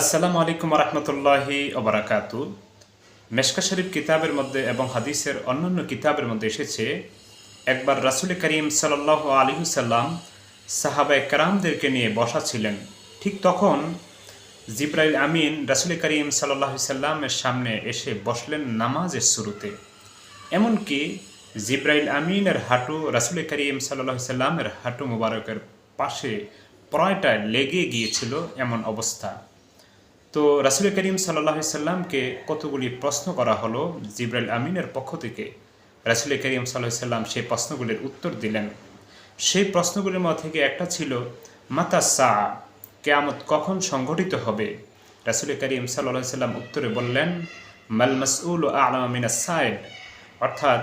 আসসালামু আলাইকুম রহমতুল্লাহি ওবরাকাতু। মেশকা শরীফ কিতাবের মধ্যে এবং হাদিসের অন্যান্য কিতাবের মধ্যে এসেছে, একবার রাসুল করিম সাল্লাহ আলিহুসাল্লাম সাহাবা কারামদেরকে নিয়ে বসা ছিলেন। ঠিক তখন জিব্রাইল আমিন রাসুল করিম সাল্লাহ সাল্লামের সামনে এসে বসলেন নামাজের শুরুতে। এমনকি জিব্রাইল আমিনের হাঁটু রাসুল করিম সাল্লাহ সাল্লামের হাঁটু মুবারকের পাশে প্রায়টা লেগে গিয়েছিল এমন অবস্থা। তো রাসুল করিম সাল্লাহ সাল্লামকে কতগুলি প্রশ্ন করা হলো জিব্রাইল আমিনের পক্ষ থেকে? রাসুল করিম সাল্লাহ সাল্লাম সেই প্রশ্নগুলির উত্তর দিলেন। সেই প্রশ্নগুলির মধ্যে থেকে একটা ছিল, মাতা সা, কেয়ামত কখন সংঘটিত হবে? রাসুল করিম সাল্লাহ সাল্লাম উত্তরে বললেন, মাল মাসউল আলম মিনা সাইড অর্থাৎ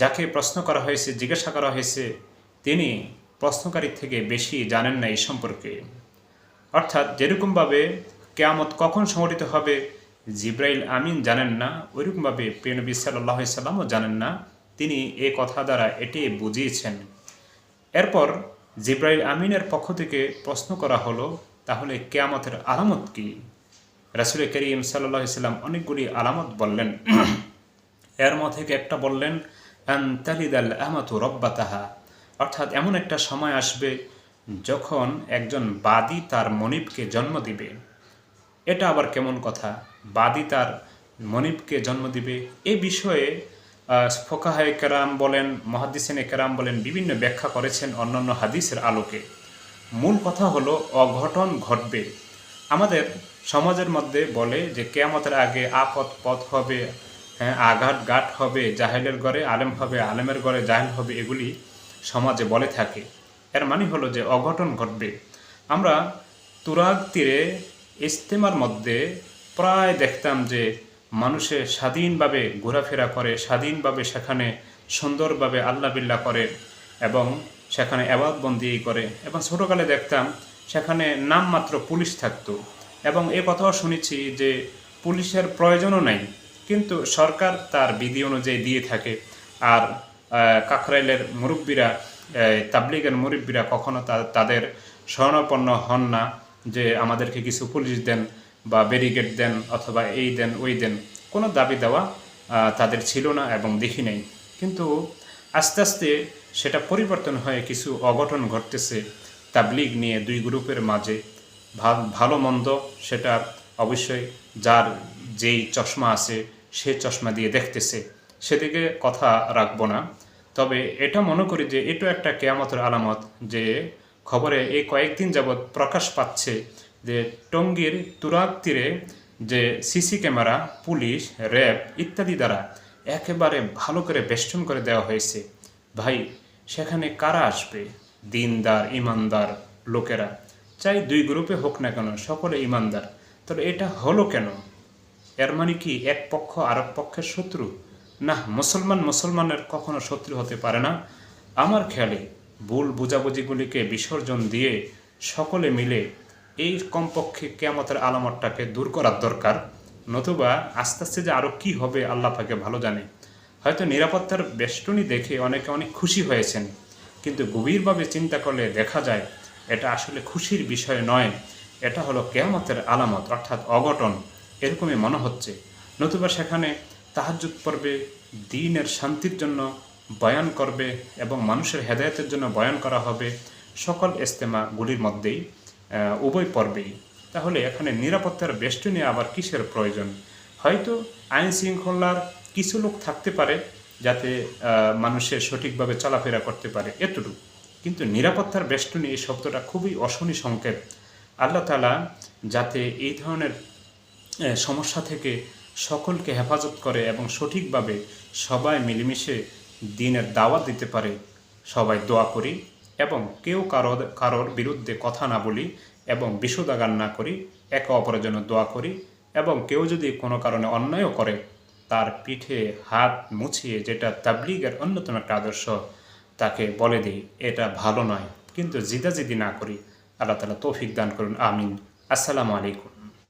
যাকে প্রশ্ন করা হয়েছে, জিজ্ঞাসা করা হয়েছে, তিনি প্রশ্নকারীর থেকে বেশি জানেন না এই সম্পর্কে। অর্থাৎ যেরকমভাবে কেয়ামত কখন সংগঠিত হবে, জিব্রাইল আমিন জানেন না, ওইরকমভাবে প্রিয়নবী সাল্লাহ সাল্লামও জানেন না, তিনি এ কথা দ্বারা এটি বুঝিয়েছেন। এরপর জিব্রাইল আমিনের পক্ষ থেকে প্রশ্ন করা হলো, তাহলে কেয়ামতের আলামত কি? রাসুল করিম সাল্লাহ সাল্লাম অনেকগুলি আলামত বললেন। এর মধ্যে একটা বললেন আন্তালিদাল আহমাতু রব্বাতাহা। অর্থাৎ এমন একটা সময় আসবে যখন একজন বাদী তার মনিবকে জন্ম দিবে। এটা আবার কেমন কথা? বাদী তার মনিবকে জন্ম দিবে। এ বিষয়ে ফোকাহায় কেরাম বলেন, মহাদিসেন কেরাম বলেন, বিভিন্ন ব্যাখ্যা করেছেন অন্যান্য হাদিসের আলোকে। মূল কথা হলো, অঘটন ঘটবে। আমাদের সমাজের মধ্যে বলে যে, কেয়ামতের আগে আপদ পথ হবে হ্যাঁ আঘাত গাট হবে, জাহেলের ঘরে আলেম হবে, আলেমের ঘরে জাহেল হবে, এগুলি সমাজে বলে থাকে। এর মানে হলো যে, অঘটন ঘটবে। আমরা তুরাগ তীরে ইস্তেমার মধ্যে প্রায় দেখতাম যে মানুষে স্বাধীনভাবে ঘোরাফেরা করে, স্বাধীনভাবে সেখানে সুন্দরভাবে আল্লাহ বিল্লাহ করে এবং সেখানে আবাদবন্দি করে এবং ছোটোকালে দেখতাম সেখানে নামমাত্র পুলিশ থাকতো এবং এ কথাও শুনেছি যে পুলিশের প্রয়োজনও নাই, কিন্তু সরকার তার বিধি অনুযায়ী দিয়ে থাকে। আর কাকরাইলের মুরব্বীরা তাবলিগের মুরব্বীরা কখনো তাদের স্বর্ণপন্ন হন না। যে আমাদেরকে কিছু পুলিশ দেন বা ব্যারিগেড দেন অথবা এই দেন, ওই দেন, কোনো দাবি দেওয়া তাদের ছিল না এবং দেখি নাই। কিন্তু আস্তে আস্তে সেটা পরিবর্তন হয়ে কিছু অঘটন ঘটতেছে তাবলিগ নিয়ে দুই গ্রুপের মাঝে। ভালো মন্দ সেটা অবশ্যই যার যেই চশমা আছে সে চশমা দিয়ে দেখতেছে, সেদিকে কথা রাখব না। তবে এটা মনে করি যে এটা একটা কেয়ামতের আলামত যে খবরে এই কয়েকদিন যাবৎ প্রকাশ পাচ্ছে যে টঙ্গীর তুরাগ তীরে যে সিসি ক্যামেরা, পুলিশ, র্যাব ইত্যাদি দ্বারা একেবারে ভালো করে বেষ্টন করে দেওয়া হয়েছে। ভাই, সেখানে কারা আসবে? দিনদার, ইমানদার লোকেরা। চাই দুই গ্রুপে হোক না কেন, সকলে ইমানদার। তবে এটা হলো কেন? এর মানে কি এক পক্ষ আরেক পক্ষের শত্রু? না মুসলমান মুসলমানের কখনো শত্রু হতে পারে না। আমার খেয়ালে ভুল বুঝাবুঝিগুলিকে বিসর্জন দিয়ে সকলে মিলে এই কমপক্ষে কেয়ামতের আলামতটাকে দূর করার দরকার, নতুবা আস্তে আস্তে যে আরও কী হবে আল্লাহ পাকে ভালো জানে। হয়তো নিরাপত্তার বেষ্টনী দেখে অনেকে অনেক খুশি হয়েছেন, কিন্তু গভীরভাবে চিন্তা করলে দেখা যায় এটা আসলে খুশির বিষয় নয়। এটা হলো কেয়ামতের আলামত, অর্থাৎ অঘটন, এরকমই মনে হচ্ছে। নতুবা সেখানে তাহাজুদ পর্বে দিনের শান্তির জন্য বয়ান করবে এবং মানুষের হেদায়তের জন্য বয়ান করা হবে সকল ইস্তেমাগুলির মধ্যেই উভয় পর্বেই। তাহলে এখানে নিরাপত্তার বেষ্টনী আবার কিসের প্রয়োজন? হয়তো আইন শৃঙ্খলার কিছু লোক থাকতে পারে যাতে মানুষের সঠিকভাবে চলাফেরা করতে পারে এতটুকু। কিন্তু নিরাপত্তার বেষ্টনী এই শব্দটা খুবই অশনি সংকেত। আল্লাহ তালা যাতে এই ধরনের সমস্যা থেকে সকলকে হেফাজত করে এবং সঠিকভাবে সবাই মিলেমিশে দিনের দাওয়াত দিতে পারে। সবাই দোয়া করি এবং কেউ কারও কারোর বিরুদ্ধে কথা না বলি এবং বিশুদাগান না করি, একে অপরের জন্য দোয়া করি এবং কেউ যদি কোনো কারণে অন্যায়ও করে, তার পিঠে হাত মুছিয়ে যেটা তাবলিগের অন্যতম একটা আদর্শ, তাকে বলে দিই, এটা ভালো নয়। কিন্তু জিদাজিদি না করি। আল্লাহ তালা তৌফিক দান করুন, আমিন। আসসালামু আলাইকুম।